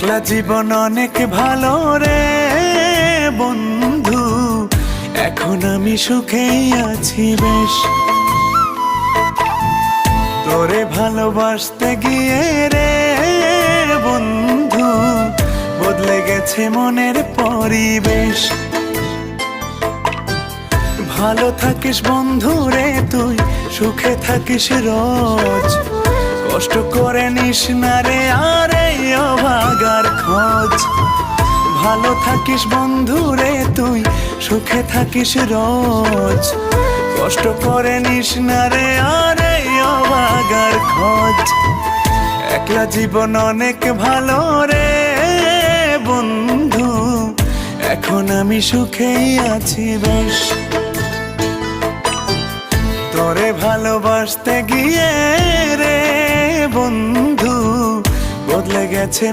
একলা জীবন অনেক ভালো রে বন্ধু। এখন আমি সুখেই আছি বেশ। তোরে ভালোবাসতে গিয়ে রে বন্ধু, বদলে গেছে মনের পরিবেশ। ভালো থাকিস বন্ধু রে তুই, সুখে থাকিস রোজ। কষ্ট করে নিস না রে আরে খোঁজ ভালো থাকিস বন্ধু রে তুই, সুখে থাকিস রোজ। কষ্ট করে নিস না রে আর অবাগার খোঁজ। একলা জীবন অনেক ভালো রে বন্ধু, এখন আমি সুখেই আছি বেশ। তোরে ভালোবাসতে গিয়ে রে বন্ধু, বদলে গেছে